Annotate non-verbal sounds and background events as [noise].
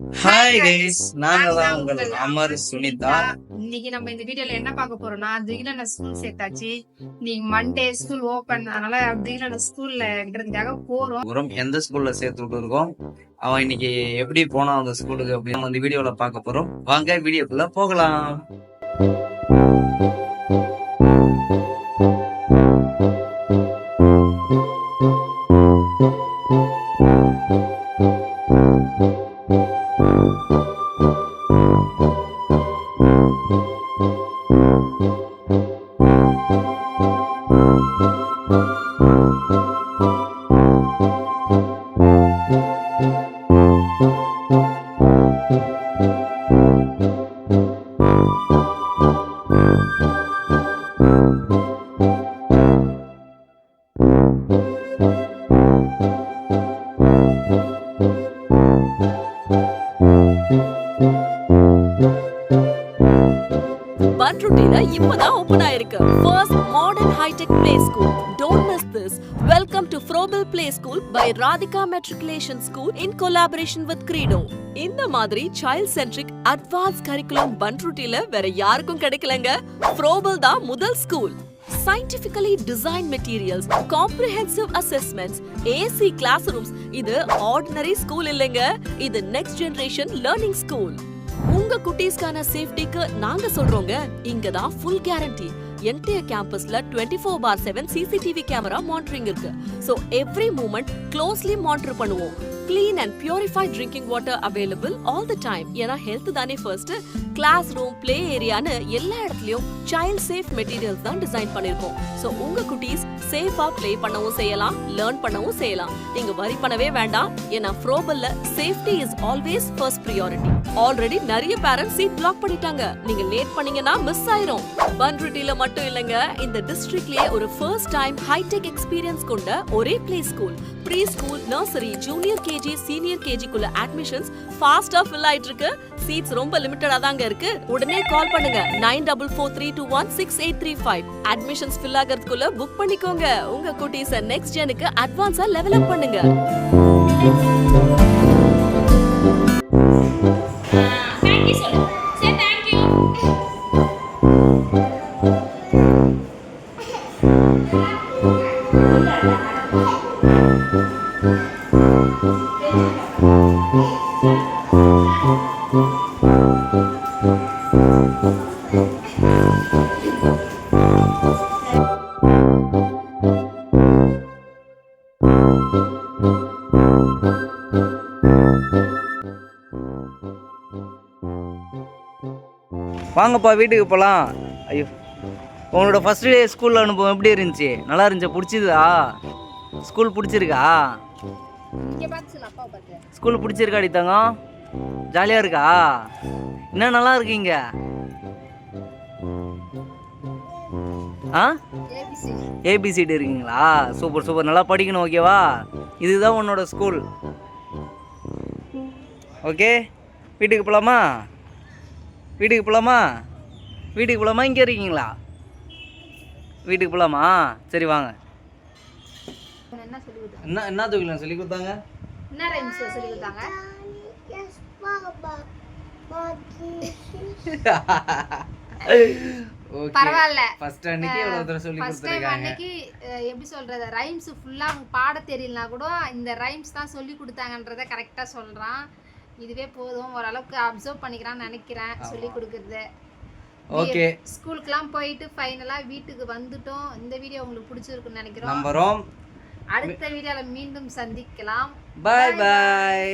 Hi guys நாங்க தான் உங்கள் அமர் சுனிதா. இன்னைக்கு நம்ம இந்த வீடியோல என்ன பார்க்க போறோம்னா திகிலன ஸ்கூல் சேர்த்தாச்சு. இன்னைக்கு மண்டே ஸ்கூல் ஓபன் அதனால திகிலன ஸ்கூல்ல இருக்கிறதுக்காக போறோம். உரம் எந்த ஸ்கூல்ல சேர்த்து விட்டுருக்கோம் அவன் இன்னைக்கு எப்படி போனான் அந்த ஸ்கூலுக்கு அப்படின்னு இந்த வீடியோல பார்க்க போறோம். வாங்க வீடியோக்குள்ள போகலாம். பண்ருட்டில இப்பதான் ஓபன் ஆயிருக்கு. First modern hitech play school don't miss this welcome to Froebel play school by Radhika matriculation school in collaboration with Kreedo இந்த மாதிரி சைல்ட் சென்ட்ரிக் அட்வான்ஸ் கரிக்குலம் பண்ருட்டில வேற யாருக்கும் கிடைக்கலங்க. ஃப்ரோபில் தான் முதல் school scientifically design materials comprehensive assessments AC class rooms இது ordinary school இல்லைங்க. இது நெக்ஸ்ட் ஜெனரேஷன் லேர்னிங் ஸ்கூல் உங்க குட்டீஸ்க்கான சேஃப்டிக்கு நாங்க சொல்றோங்க. இங்க தான் ஃபுல் கேரண்டி என்டையர் கேம்பஸ்ல 24 four by seven CCTV camera monitoring இருக்கு. So every moment closely monitor பண்ணுவோம். Clean and purified drinking water available all the time ஏன்னா ஹெல்த் தானே ஃபர்ஸ்ட் கிளாஸ் ரூம் ப்ளே ஏரியான்னு எல்லா இடத்துலயும் சைல்ட் சேஃப் மெட்டீரியல்ஸ் தான் design பண்ணிருக்கோம். சோ உங்க குட்டீஸ் சேஃபா ப்ளே பண்ணவும் செய்யலாம் லேர்ன் பண்ணவும் செய்யலாம். நீங்க வரி பண்ணவே வேண்டாம். ஏன்னா ஃப்ரோபல்ல safety is always first priority already நிறைய பேரண்ட்ஸ் சீட் பிளாக் பண்ணிட்டாங்க. நீங்க லேட் பண்ணீங்கன்னா மிஸ் ஆயிரும். பன்ருட்டில மட்டும் இல்லங்க இந்த டிஸ்ட்ரிக்ட்லயே ஒரு ஃபர்ஸ்ட் டைம் ஹைடெக் எக்ஸ்பீரியன்ஸ் கொண்ட ஒரே play school pre school nursery junior KG senior கேஜிக்குள்ள admissions ஃபாஸ்டா ஃபில் ஆயிட்டு இருக்கு சீட்ஸ் ரொம்ப லிமிட்டடா தாங்க இருக்கு. உடனே கால் பண்ணுங்க. Nine double four three two one six eight three five. Admissions fill ஆகிறதுக்குள்ள book பண்ணிக்கோங்க. உங்க குட்டீஸ் நெக்ஸ்ட் ஜெனுக்கு அட்வான்ஸா லெவலப் பண்ணுங்க. Thank you. வாங்கப்பா வீட்டுக்கு போகலாம் ஐயோ. உங்களோட ஃபர்ஸ்ட் டே ஸ்கூலில் அனுபவம் எப்படி இருந்துச்சு? நல்லா இருந்துச்சு? பிடிச்சிதா? ஸ்கூல் பிடிச்சிருக்கா? ஸ்கூல் பிடிச்சிருக்காடி தங்கம்? ஜாலியாக இருக்கா? என்ன நல்லா இருக்கீங்க? ஆ? ஏபிசி ஏபிசிடி இருக்கீங்களா? Super super. நல்லா படிக்கணும் ஓகேவா இதுதான் உன்னோட ஸ்கூல் ஓகே வீட்டுக்கு போகலாமா வீட்டுக்கு போகலாமா வீட்டுக்கு போகலாமா இங்கே இருக்கீங்களா? வீட்டுக்கு போகலாமா சரி வாங்க. என்ன சொல்லி கொடுத்தாங்க? என்ன என்ன தொழில் சொல்லி கொடுத்தாங்க? என்ன ரைம்ஸ் சொல்லி கொடுத்தாங்க? [laughs] பரவாயில்ல. ஃபர்ஸ்ட் அன்னைக்கு சொல்லி கொடுத்துருக்காங்க. அன்னைக்கு எப்படி சொல்றது ரைம்ஸ் ஃபுல்லா அவங்க பாட தெரியலனா கூட இந்த ரைம்ஸ் தான் சொல்லி கொடுத்தாங்கன்றத கரெக்டா சொல்றான். இதுவே போதும் ஓரளவுக்கு அப்சர்வ் பண்ணிக்கிறான்னு நினைக்கிறேன் சொல்லி கொடுக்கறது. ஓகே ஸ்கூலுக்குலாம் போயிட்டு ஃபைனலாக வீட்டுக்கு வந்துட்டோம். இந்த வீடியோ உங்களுக்கு பிடிச்சிருக்குன்னு நினைக்கிறோம். அடுத்த வீடியோல மீண்டும் சந்திக்கலாம். பாய் பாய்